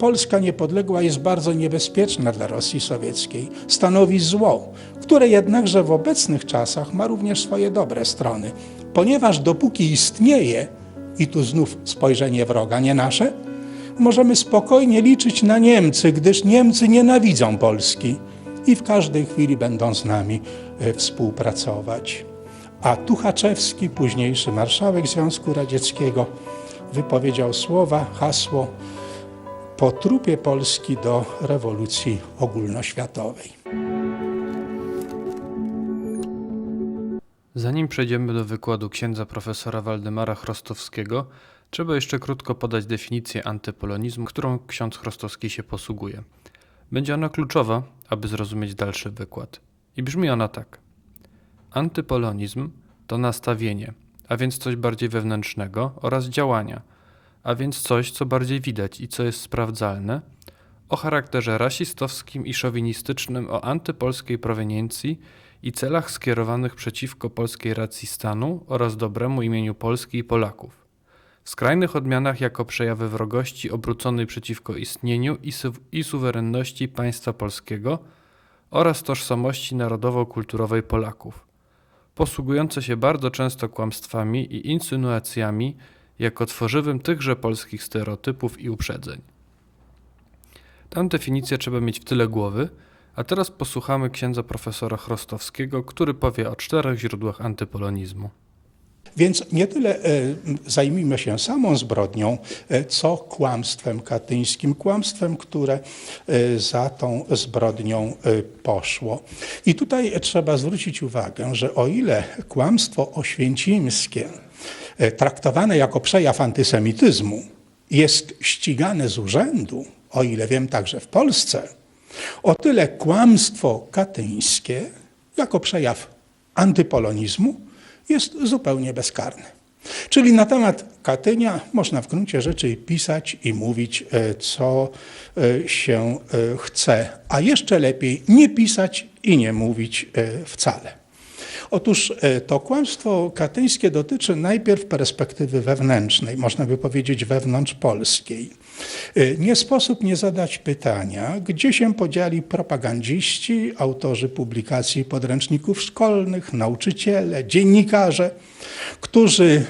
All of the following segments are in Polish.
Polska niepodległa jest bardzo niebezpieczna dla Rosji Sowieckiej, stanowi zło, które jednakże w obecnych czasach ma również swoje dobre strony, ponieważ dopóki istnieje, i tu znów spojrzenie wroga, nie nasze, możemy spokojnie liczyć na Niemcy, gdyż Niemcy nienawidzą Polski i w każdej chwili będą z nami e, współpracować. A Tuchaczewski, późniejszy marszałek Związku Radzieckiego, wypowiedział słowa, hasło po trupie Polski do rewolucji ogólnoświatowej. Zanim przejdziemy do wykładu księdza profesora Waldemara Chrostowskiego, trzeba jeszcze krótko podać definicję antypolonizmu, którą ksiądz Chrostowski się posługuje. Będzie ona kluczowa, aby zrozumieć dalszy wykład. I brzmi ona tak. Antypolonizm to nastawienie, a więc coś bardziej wewnętrznego oraz działania, a więc coś, co bardziej widać i co jest sprawdzalne, o charakterze rasistowskim i szowinistycznym, o antypolskiej proweniencji i celach skierowanych przeciwko polskiej racji stanu oraz dobremu imieniu Polski i Polaków. W skrajnych odmianach jako przejawy wrogości obróconej przeciwko istnieniu i, su i suwerenności państwa polskiego oraz tożsamości narodowo-kulturowej Polaków, posługujące się bardzo często kłamstwami i insynuacjami jako tworzywym tychże polskich stereotypów i uprzedzeń. Tę definicję trzeba mieć w tyle głowy, a teraz posłuchamy księdza profesora Chrostowskiego, który powie o czterech źródłach antypolonizmu. Więc nie tyle e, zajmijmy się samą zbrodnią, e, co kłamstwem katyńskim, kłamstwem, które e, za tą zbrodnią poszło. I tutaj trzeba zwrócić uwagę, że o ile kłamstwo oświęcimskie, traktowane jako przejaw antysemityzmu, jest ścigane z urzędu, o ile wiem także w Polsce, o tyle kłamstwo katyńskie, jako przejaw antypolonizmu, jest zupełnie bezkarny. Czyli na temat Katynia można w gruncie rzeczy pisać i mówić, e, co e, się e, chce, a jeszcze lepiej nie pisać i nie mówić wcale. Otóż to kłamstwo katyńskie dotyczy najpierw perspektywy wewnętrznej, można by powiedzieć wewnątrz polskiej. Y, nie sposób nie zadać pytania, gdzie się podzieli propagandziści, autorzy publikacji podręczników szkolnych, nauczyciele, dziennikarze, którzy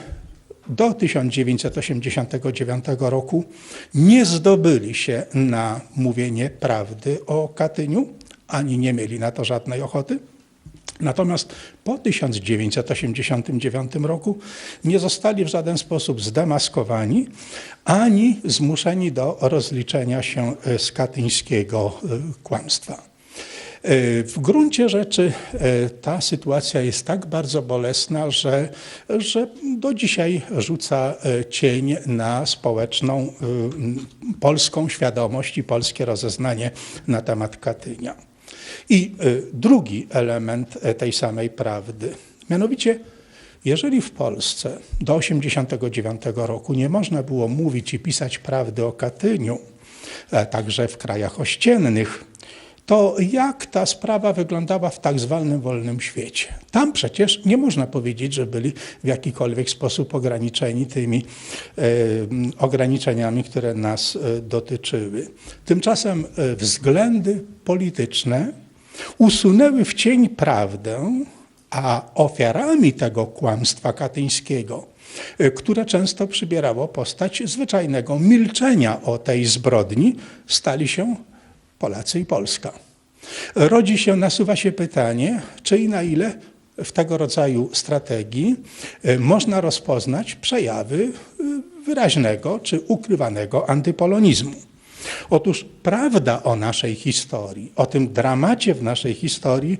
do 1989 roku nie zdobyli się na mówienie prawdy o Katyniu, ani nie mieli na to żadnej ochoty. Natomiast po 1989 roku nie zostali w żaden sposób zdemaskowani ani zmuszeni do rozliczenia się e, z katyńskiego e, kłamstwa. E, w gruncie rzeczy ta sytuacja jest tak bardzo bolesna, że, że do dzisiaj rzuca cień na społeczną polską świadomość i polskie rozeznanie na temat Katynia. I y, drugi element e, tej samej prawdy, mianowicie, jeżeli w Polsce do 1989 roku nie można było mówić i pisać prawdy o Katyniu, e, także w krajach ościennych, to jak ta sprawa wyglądała w tak zwanym wolnym świecie? Tam przecież nie można powiedzieć, że byli w jakikolwiek sposób ograniczeni tymi e, ograniczeniami, które nas e, dotyczyły. Tymczasem e, względy polityczne usunęły w cień prawdę, a ofiarami tego kłamstwa katyńskiego, e, które często przybierało postać zwyczajnego milczenia o tej zbrodni, stali się Polacy i Polska. Rodzi się, nasuwa się pytanie, czy i na ile w tego rodzaju strategii e, można rozpoznać przejawy e, wyraźnego czy ukrywanego antypolonizmu. Otóż prawda o naszej historii, o tym dramacie w naszej historii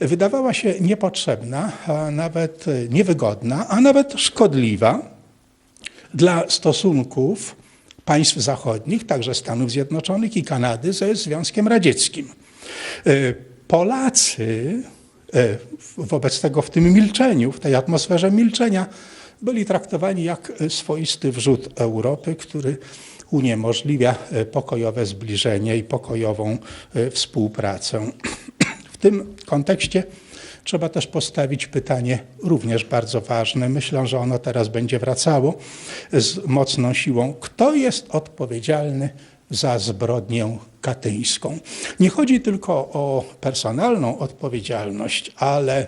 wydawała się niepotrzebna, a nawet niewygodna, a nawet szkodliwa dla stosunków państw zachodnich, także Stanów Zjednoczonych i Kanady ze Związkiem Radzieckim. E, Polacy e, wobec tego w tym milczeniu, w tej atmosferze milczenia, byli traktowani jak swoisty wrzód Europy, który uniemożliwia e, pokojowe zbliżenie i pokojową współpracę. W tym kontekście trzeba też postawić pytanie również bardzo ważne. Myślę, że ono teraz będzie wracało z mocną siłą. Kto jest odpowiedzialny za zbrodnię katyńską. Nie chodzi tylko o personalną odpowiedzialność, ale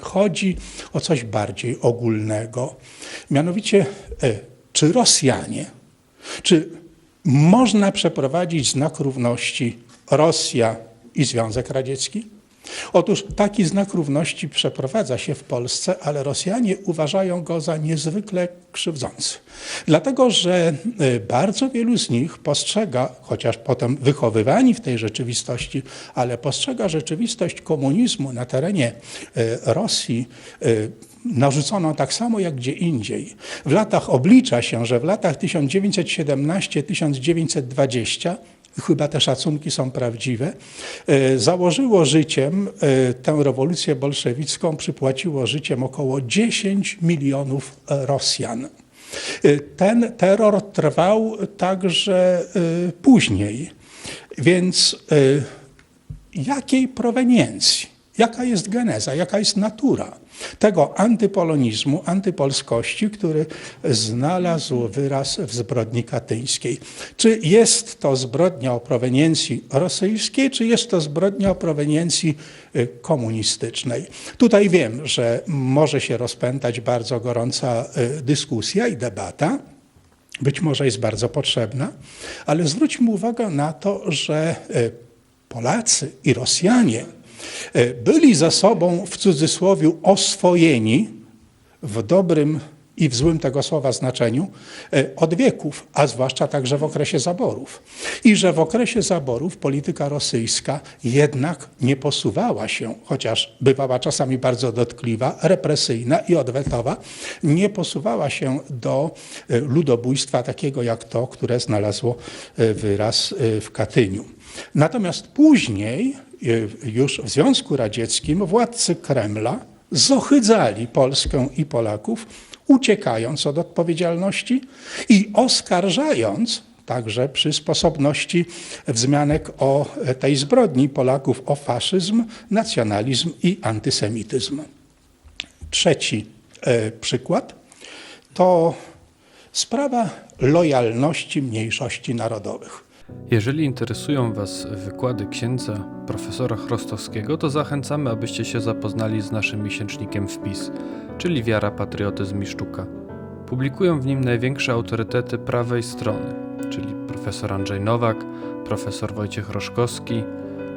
chodzi o coś bardziej ogólnego. Mianowicie, e, czy Rosjanie, czy można przeprowadzić znak równości Rosja i Związek Radziecki? Otóż taki znak równości przeprowadza się w Polsce, ale Rosjanie uważają go za niezwykle krzywdzący. Dlatego, że y, bardzo wielu z nich postrzega, chociaż potem wychowywani w tej rzeczywistości, ale postrzega rzeczywistość komunizmu na terenie y, Rosji y, narzuconą tak samo jak gdzie indziej. W latach oblicza się, że w latach 1917-1920 chyba te szacunki są prawdziwe, e, założyło życiem e, tę rewolucję bolszewicką, przypłaciło życiem około 10 milionów Rosjan. E, ten terror trwał także później. Więc jakiej proweniencji? Jaka jest geneza? Jaka jest natura? tego antypolonizmu, antypolskości, który znalazł wyraz w zbrodni katyńskiej. Czy jest to zbrodnia o proweniencji rosyjskiej, czy jest to zbrodnia o proweniencji y, komunistycznej? Tutaj wiem, że może się rozpętać bardzo gorąca y, dyskusja i debata. Być może jest bardzo potrzebna, ale zwróćmy uwagę na to, że y, Polacy i Rosjanie byli za sobą w cudzysłowie oswojeni w dobrym i w złym tego słowa znaczeniu e, od wieków, a zwłaszcza także w okresie zaborów. I że w okresie zaborów polityka rosyjska jednak nie posuwała się, chociaż bywała czasami bardzo dotkliwa, represyjna i odwetowa, nie posuwała się do e, ludobójstwa takiego jak to, które znalazło wyraz w Katyniu. Natomiast później już w Związku Radzieckim władcy Kremla zohydzali Polskę i Polaków, uciekając od odpowiedzialności i oskarżając także przy sposobności wzmianek o tej zbrodni Polaków o faszyzm, nacjonalizm i antysemityzm. Trzeci e, przykład to sprawa lojalności mniejszości narodowych. Jeżeli interesują Was wykłady księdza profesora Chrostowskiego, to zachęcamy, abyście się zapoznali z naszym miesięcznikiem Wpis, czyli Wiara, Patriotyzm i Sztuka. Publikują w nim największe autorytety prawej strony, czyli profesor Andrzej Nowak, profesor Wojciech Roszkowski,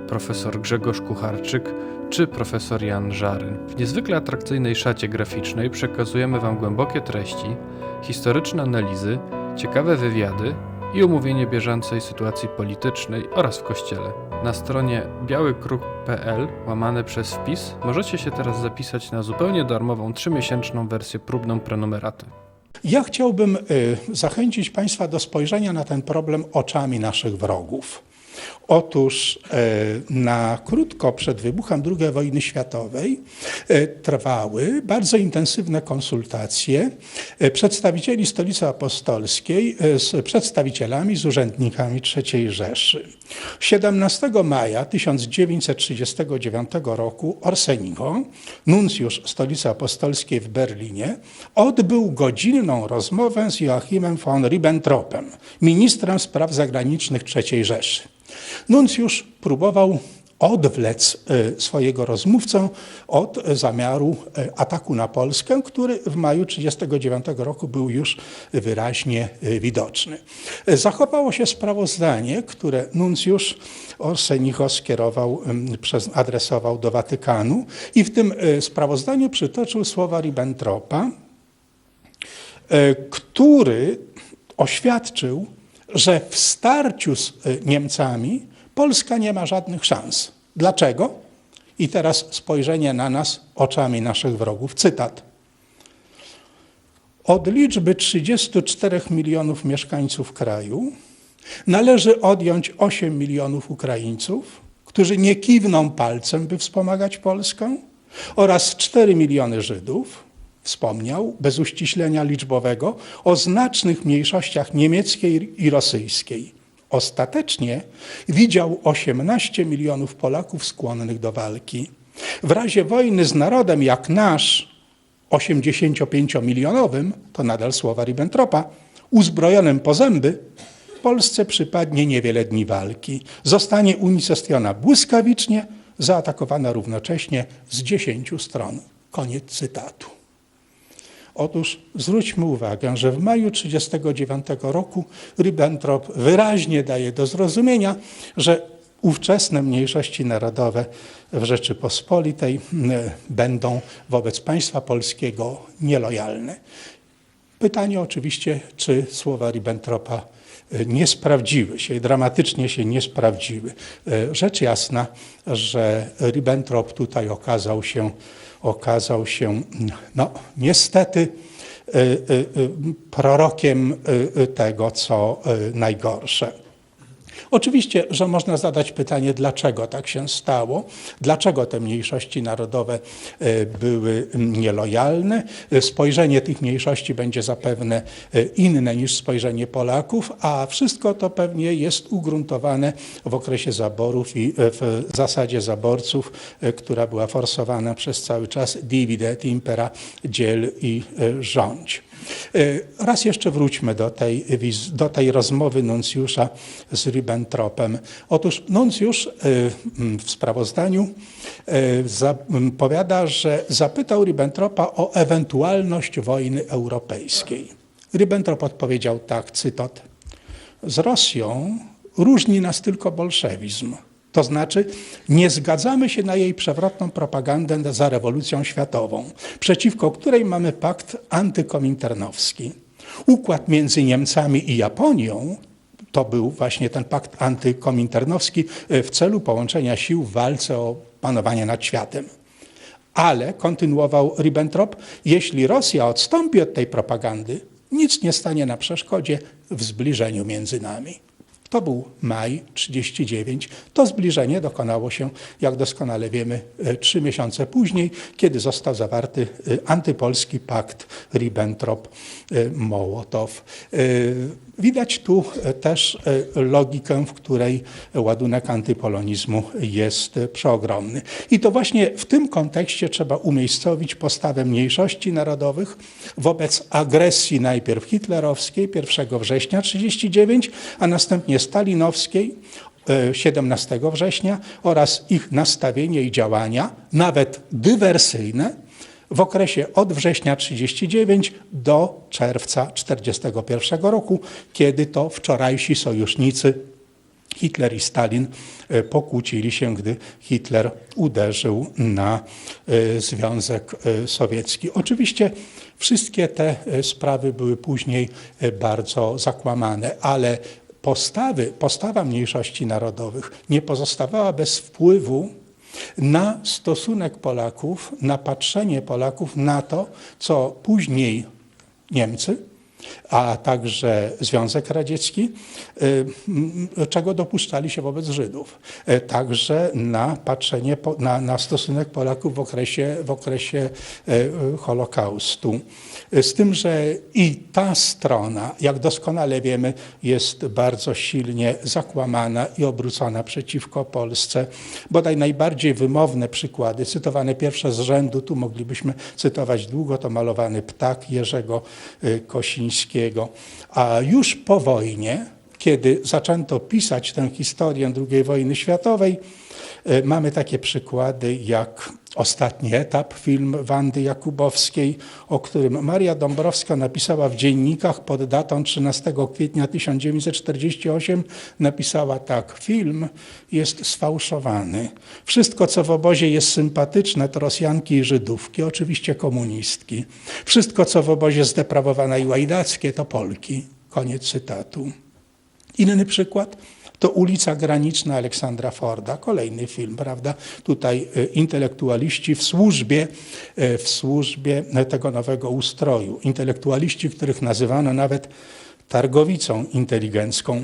profesor Grzegorz Kucharczyk czy profesor Jan Żaryn. W niezwykle atrakcyjnej szacie graficznej przekazujemy Wam głębokie treści, historyczne analizy, ciekawe wywiady i omówienie bieżącej sytuacji politycznej oraz w Kościele. Na stronie białykruk.pl łamane przez wpis możecie się teraz zapisać na zupełnie darmową trzymiesięczną wersję próbną prenumeraty. Ja chciałbym y, zachęcić Państwa do spojrzenia na ten problem oczami naszych wrogów. Otóż e, na krótko przed wybuchem II wojny światowej e, trwały bardzo intensywne konsultacje e, przedstawicieli Stolicy Apostolskiej z przedstawicielami, z urzędnikami III Rzeszy. 17 maja 1939 roku Orsenigo, nuncjusz Stolicy Apostolskiej w Berlinie, odbył godzinną rozmowę z Joachimem von Ribbentropem, ministrem spraw zagranicznych III Rzeszy. Nuncjusz próbował odwlec e, swojego rozmówcę od zamiaru e, ataku na Polskę, który w maju 1939 roku był już wyraźnie e, widoczny. Zachowało się sprawozdanie, które nuncjusz Orsenicho skierował, adresował do Watykanu i w tym sprawozdaniu przytoczył słowa Ribbentropa, który oświadczył, że w starciu z Niemcami Polska nie ma żadnych szans. Dlaczego? I teraz spojrzenie na nas oczami naszych wrogów. Cytat. Od liczby 34 milionów mieszkańców kraju należy odjąć 8 milionów Ukraińców, którzy nie kiwną palcem, by wspomagać Polskę, oraz 4 miliony Żydów, wspomniał, bez uściślenia liczbowego, o znacznych mniejszościach niemieckiej i rosyjskiej. Ostatecznie widział 18 milionów Polaków skłonnych do walki. W razie wojny z narodem jak nasz, 85-milionowym, to nadal słowa Ribbentropa, uzbrojonym po zęby, Polsce przypadnie niewiele dni walki. Zostanie unicestwiona błyskawicznie, zaatakowana równocześnie z dziesięciu stron. Koniec cytatu. Otóż zwróćmy uwagę, że w maju 1939 roku Ribbentrop wyraźnie daje do zrozumienia, że ówczesne mniejszości narodowe w Rzeczypospolitej będą wobec państwa polskiego nielojalne. Pytanie oczywiście, czy słowa Ribbentropa nie sprawdziły się, dramatycznie się nie sprawdziły. Rzecz jasna, że Ribbentrop tutaj okazał się, okazał się no, niestety prorokiem tego, co najgorsze. Oczywiście, że można zadać pytanie, dlaczego tak się stało, dlaczego te mniejszości narodowe e, były nielojalne. Spojrzenie tych mniejszości będzie zapewne e, inne niż spojrzenie Polaków, a wszystko to pewnie jest ugruntowane w okresie zaborów i w zasadzie zaborców, e, która była forsowana przez cały czas divide impera, dziel i rządź. E, raz jeszcze wróćmy do tej, do tej rozmowy nuncjusza z Ribbentropem. Otóż nuncjusz e, w sprawozdaniu e, powiada, że zapytał Ribbentropa o ewentualność wojny europejskiej. Ribbentrop odpowiedział tak, cytat, z Rosją różni nas tylko bolszewizm. To znaczy, nie zgadzamy się na jej przewrotną propagandę za rewolucją światową, przeciwko której mamy pakt antykominternowski. Układ między Niemcami i Japonią to był właśnie ten pakt antykominternowski e, w celu połączenia sił w walce o panowanie nad światem. Ale, kontynuował Ribbentrop, jeśli Rosja odstąpi od tej propagandy, nic nie stanie na przeszkodzie w zbliżeniu między nami. To był maj 39. To zbliżenie dokonało się, jak doskonale wiemy, e, trzy miesiące później, kiedy został zawarty e, antypolski pakt Ribbentrop-Mołotow. E, Widać tu też logikę, w której ładunek antypolonizmu jest przeogromny. I to właśnie w tym kontekście trzeba umiejscowić postawę mniejszości narodowych wobec agresji najpierw hitlerowskiej 1 września 1939, a następnie stalinowskiej 17 e, września oraz ich nastawienie i działania, nawet dywersyjne, w okresie od września 1939 do czerwca 1941 roku, kiedy to wczorajsi sojusznicy Hitler i Stalin e, pokłócili się, gdy Hitler uderzył na e, Związek Sowiecki. Oczywiście wszystkie te sprawy były później bardzo zakłamane, ale postawy, postawa mniejszości narodowych nie pozostawała bez wpływu na stosunek Polaków, na patrzenie Polaków na to, co później Niemcy, a także Związek Radziecki, y, czego dopuszczali się wobec Żydów. Y, także na patrzenie, na, na stosunek Polaków w okresie, w okresie y, Holokaustu. Z tym, że i ta strona, jak doskonale wiemy, jest bardzo silnie zakłamana i obrócona przeciwko Polsce. Bodaj najbardziej wymowne przykłady, cytowane pierwsze z rzędu, tu moglibyśmy cytować długo, to malowany ptak Jerzego y, Kosińskiego. A już po wojnie, kiedy zaczęto pisać tę historię II wojny światowej, y, mamy takie przykłady jak ostatni etap, film Wandy Jakubowskiej, o którym Maria Dąbrowska napisała w dziennikach pod datą 13 kwietnia 1948. Napisała tak: Film jest sfałszowany. Wszystko, co w obozie jest sympatyczne, to Rosjanki i Żydówki, oczywiście komunistki. Wszystko, co w obozie zdeprawowane i łajdackie, to Polki. Koniec cytatu. Inny przykład to ulica Graniczna Aleksandra Forda, kolejny film, prawda? Tutaj e, intelektualiści w służbie, e, w służbie tego nowego ustroju. Intelektualiści, których nazywano nawet targowicą inteligencką.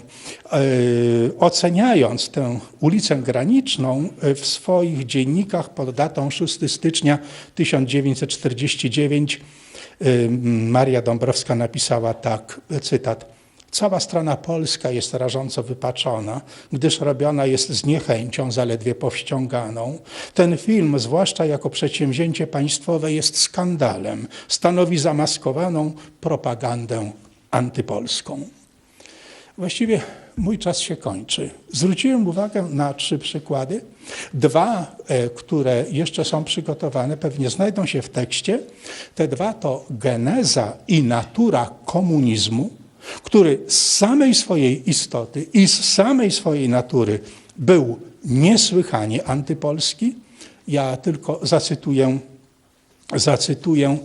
Oceniając tę ulicę graniczną w swoich dziennikach pod datą 6 stycznia 1949 Maria Dąbrowska napisała tak, cytat. Cała strona polska jest rażąco wypaczona, gdyż robiona jest z niechęcią zaledwie powściąganą. Ten film, zwłaszcza jako przedsięwzięcie państwowe, jest skandalem. Stanowi zamaskowaną propagandę antypolską. Właściwie mój czas się kończy. Zwróciłem uwagę na trzy przykłady. Dwa, e, które jeszcze są przygotowane, pewnie znajdą się w tekście. Te dwa to geneza i natura komunizmu, który z samej swojej istoty i z samej swojej natury był niesłychanie antypolski. Ja tylko zacytuję, zacytuję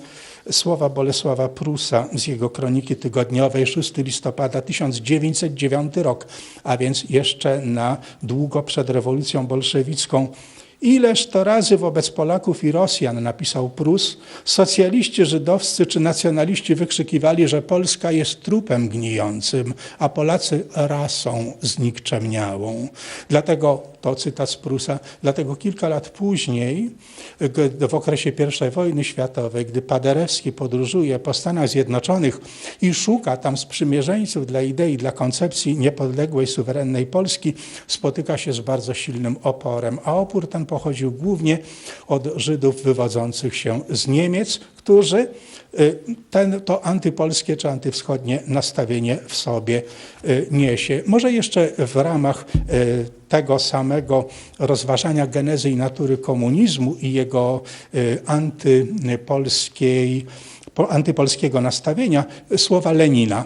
słowa Bolesława Prusa z jego kroniki tygodniowej 6 listopada 1909 rok, a więc jeszcze na długo przed rewolucją bolszewicką. Ileż to razy wobec Polaków i Rosjan, napisał Prus, socjaliści żydowscy czy nacjonaliści wykrzykiwali, że Polska jest trupem gnijącym, a Polacy rasą znikczemniałą. Dlatego, to cytat z Prusa, dlatego kilka lat później, w okresie I wojny światowej, gdy Paderewski podróżuje po Stanach Zjednoczonych i szuka tam sprzymierzeńców dla idei, dla koncepcji niepodległej, suwerennej Polski, spotyka się z bardzo silnym oporem, a opór ten pochodził głównie od Żydów wywodzących się z Niemiec, którzy y, ten, to antypolskie czy antywschodnie nastawienie w sobie y, niesie. Może jeszcze w ramach y, tego samego rozważania genezy i natury komunizmu i jego antypolskiej, antypolskiego nastawienia słowa Lenina.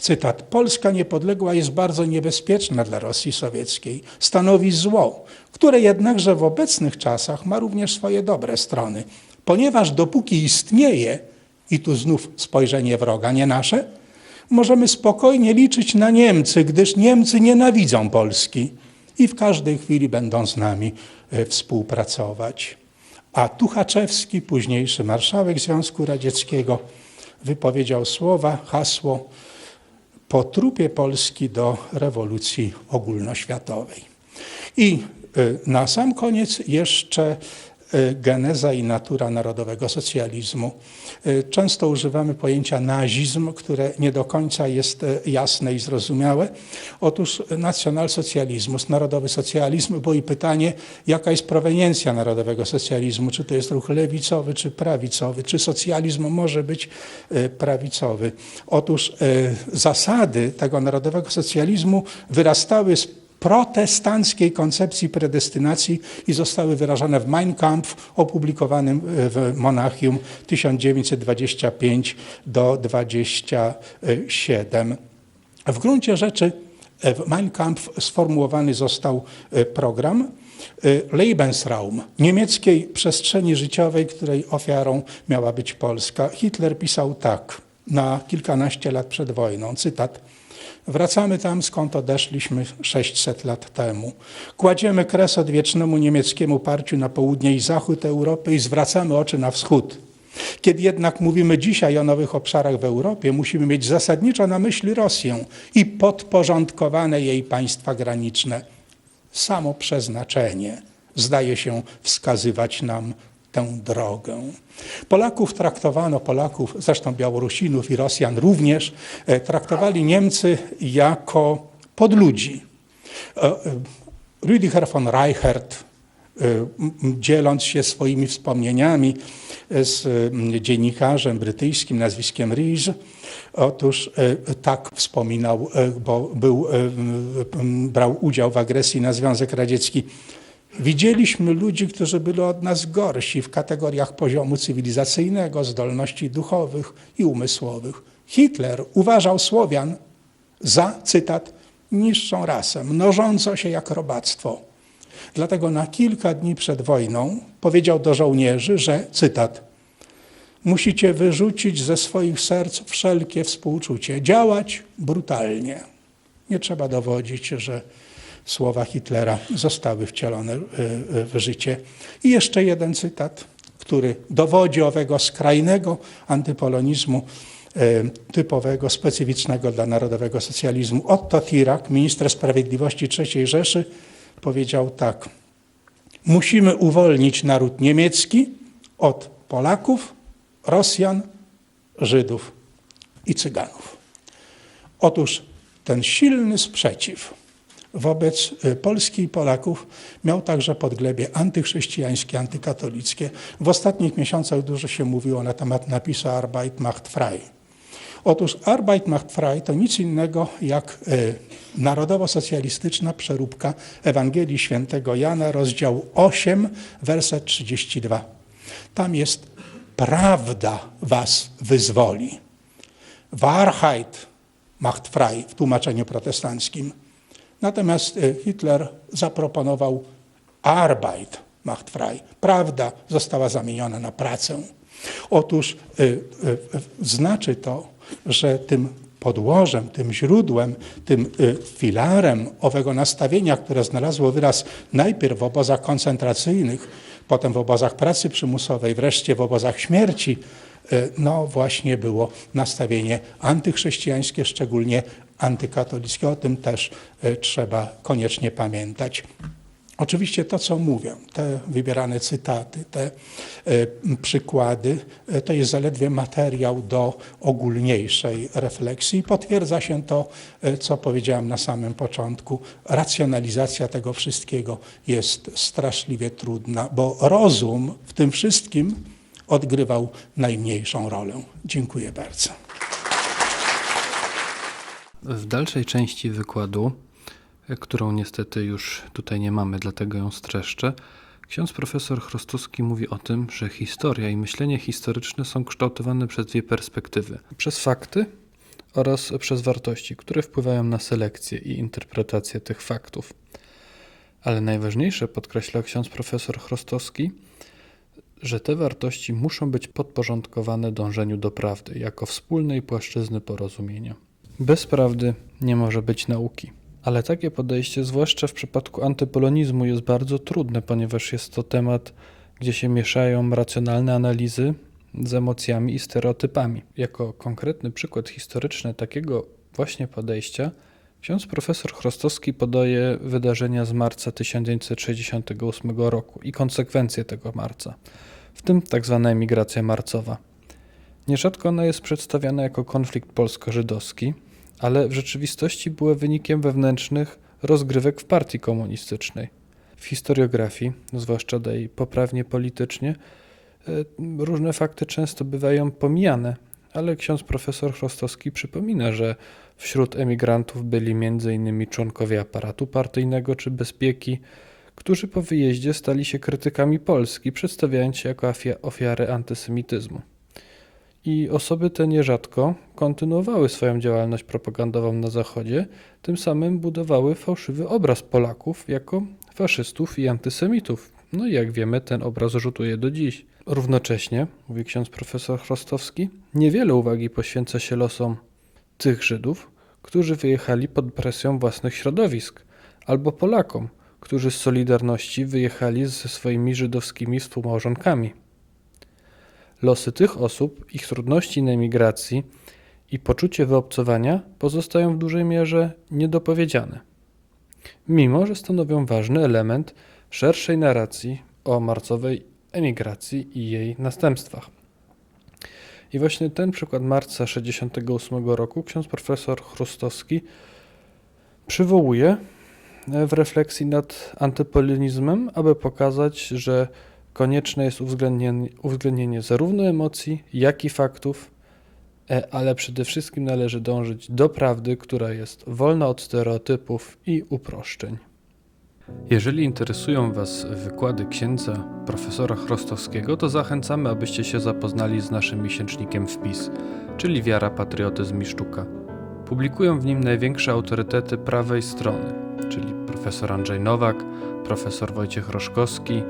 Cytat: Polska niepodległa jest bardzo niebezpieczna dla Rosji sowieckiej. Stanowi zło, które jednakże w obecnych czasach ma również swoje dobre strony, ponieważ dopóki istnieje, i tu znów spojrzenie wroga, nie nasze, możemy spokojnie liczyć na Niemcy, gdyż Niemcy nienawidzą Polski i w każdej chwili będą z nami e, współpracować. A Tuchaczewski, późniejszy marszałek Związku Radzieckiego, wypowiedział słowa, hasło po trupie Polski do rewolucji ogólnoświatowej. I y, na sam koniec jeszcze geneza i natura narodowego socjalizmu. Y, często używamy pojęcia nazizm, które nie do końca jest y, jasne i zrozumiałe. Otóż nacjonalsocjalizmus, narodowy socjalizm, bo i pytanie, jaka jest proweniencja narodowego socjalizmu, czy to jest ruch lewicowy, czy prawicowy, czy socjalizm może być prawicowy. Otóż zasady tego narodowego socjalizmu wyrastały z protestanckiej koncepcji predestynacji i zostały wyrażone w Mein Kampf opublikowanym w Monachium 1925 do 27. W gruncie rzeczy w Mein Kampf sformułowany został e, program e, Lebensraum, niemieckiej przestrzeni życiowej, której ofiarą miała być Polska. Hitler pisał tak na kilkanaście lat przed wojną, cytat Wracamy tam, skąd odeszliśmy 600 lat temu. Kładziemy kres odwiecznemu niemieckiemu parciu na południe i zachód Europy i zwracamy oczy na wschód. Kiedy jednak mówimy dzisiaj o nowych obszarach w Europie, musimy mieć zasadniczo na myśli Rosję i podporządkowane jej państwa graniczne. Samo przeznaczenie zdaje się wskazywać nam tę drogę. Polaków traktowano, Polaków, zresztą Białorusinów i Rosjan również, e, traktowali Niemcy jako podludzi. E, e, Rüdiger von Reichert, dzieląc się swoimi wspomnieniami z dziennikarzem brytyjskim nazwiskiem Ries, otóż tak wspominał, bo był, brał udział w agresji na Związek Radziecki. Widzieliśmy ludzi, którzy byli od nas gorsi w kategoriach poziomu cywilizacyjnego, zdolności duchowych i umysłowych. Hitler uważał Słowian za, cytat, niższą rasę, mnożącą się jak robactwo. Dlatego na kilka dni przed wojną powiedział do żołnierzy, że, cytat, musicie wyrzucić ze swoich serc wszelkie współczucie, działać brutalnie. Nie trzeba dowodzić, że słowa Hitlera zostały wcielone e, e, w życie. I jeszcze jeden cytat, który dowodzi owego skrajnego antypolonizmu e, typowego, specyficznego dla narodowego socjalizmu. Otto Tirak, minister sprawiedliwości III Rzeszy, powiedział tak. Musimy uwolnić naród niemiecki od Polaków, Rosjan, Żydów i Cyganów. Otóż ten silny sprzeciw wobec y, Polski i Polaków miał także podglebie antychrześcijańskie, antykatolickie. W ostatnich miesiącach dużo się mówiło na temat napisu Arbeit macht frei. Otóż Arbeit macht frei to nic innego jak y, narodowo-socjalistyczna przeróbka Ewangelii Świętego Jana, rozdział 8, werset 32. Tam jest prawda was wyzwoli. Wahrheit macht frei w tłumaczeniu protestanckim. Natomiast y, Hitler zaproponował Arbeit macht frei. Prawda została zamieniona na pracę. Otóż y, y, znaczy to, że tym podłożem, tym źródłem, tym filarem owego nastawienia, które znalazło wyraz najpierw w obozach koncentracyjnych, potem w obozach pracy przymusowej, wreszcie w obozach śmierci, no właśnie było nastawienie antychrześcijańskie, szczególnie antykatolickie. O tym też trzeba koniecznie pamiętać. Oczywiście to, co mówię, te wybierane cytaty, te y, przykłady, y, to jest zaledwie materiał do ogólniejszej refleksji. Potwierdza się to, co powiedziałem na samym początku. Racjonalizacja tego wszystkiego jest straszliwie trudna, bo rozum w tym wszystkim odgrywał najmniejszą rolę. Dziękuję bardzo. W dalszej części wykładu którą niestety już tutaj nie mamy, dlatego ją streszczę. Ksiądz profesor Chrostowski mówi o tym, że historia i myślenie historyczne są kształtowane przez dwie perspektywy: przez fakty oraz przez wartości, które wpływają na selekcję i interpretację tych faktów. Ale najważniejsze, podkreśla ksiądz profesor Chrostowski, że te wartości muszą być podporządkowane dążeniu do prawdy jako wspólnej płaszczyzny porozumienia. Bez prawdy nie może być nauki. Ale takie podejście, zwłaszcza w przypadku antypolonizmu, jest bardzo trudne, ponieważ jest to temat, gdzie się mieszają racjonalne analizy z emocjami i stereotypami. Jako konkretny przykład historyczny takiego właśnie podejścia, ksiądz profesor Chrostowski podaje wydarzenia z marca 1968 roku i konsekwencje tego marca, w tym tzw. Tak emigracja marcowa. Nierzadko ona jest przedstawiana jako konflikt polsko-żydowski, ale w rzeczywistości były wynikiem wewnętrznych rozgrywek w partii komunistycznej. W historiografii, zwłaszcza tej poprawnie politycznie, e, różne fakty często bywają pomijane, ale ksiądz profesor Chrostowski przypomina, że wśród emigrantów byli m.in. członkowie aparatu partyjnego czy bezpieki, którzy po wyjeździe stali się krytykami Polski, przedstawiając się jako ofiary antysemityzmu. I osoby te nierzadko kontynuowały swoją działalność propagandową na Zachodzie, tym samym budowały fałszywy obraz Polaków jako faszystów i antysemitów. No i jak wiemy, ten obraz rzutuje do dziś. Równocześnie, mówi ksiądz profesor Chrostowski, niewiele uwagi poświęca się losom tych Żydów, którzy wyjechali pod presją własnych środowisk, albo Polakom, którzy z Solidarności wyjechali ze swoimi żydowskimi współmałżonkami. Losy tych osób, ich trudności na emigracji i poczucie wyobcowania pozostają w dużej mierze niedopowiedziane, mimo że stanowią ważny element szerszej narracji o marcowej emigracji i jej następstwach. I właśnie ten przykład marca 1968 roku ksiądz profesor Chrustowski przywołuje w refleksji nad antypolinizmem, aby pokazać, że konieczne jest uwzględnienie, uwzględnienie zarówno emocji, jak i faktów, e, ale przede wszystkim należy dążyć do prawdy, która jest wolna od stereotypów i uproszczeń. Jeżeli interesują Was wykłady księdza profesora Chrostowskiego, to zachęcamy, abyście się zapoznali z naszym miesięcznikiem Wpis, czyli Wiara, Patriotyzm i Sztuka. Publikują w nim największe autorytety prawej strony, czyli profesor Andrzej Nowak, profesor Wojciech Roszkowski,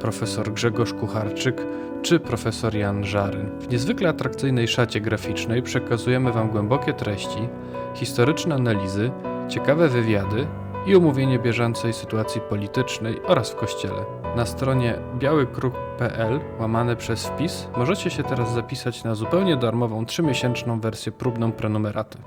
profesor Grzegorz Kucharczyk czy profesor Jan Żaryn. W niezwykle atrakcyjnej szacie graficznej przekazujemy Wam głębokie treści, historyczne analizy, ciekawe wywiady i omówienie bieżącej sytuacji politycznej oraz w Kościele. Na stronie białykruk.pl łamane przez wpis możecie się teraz zapisać na zupełnie darmową 3-miesięczną wersję próbną prenumeraty.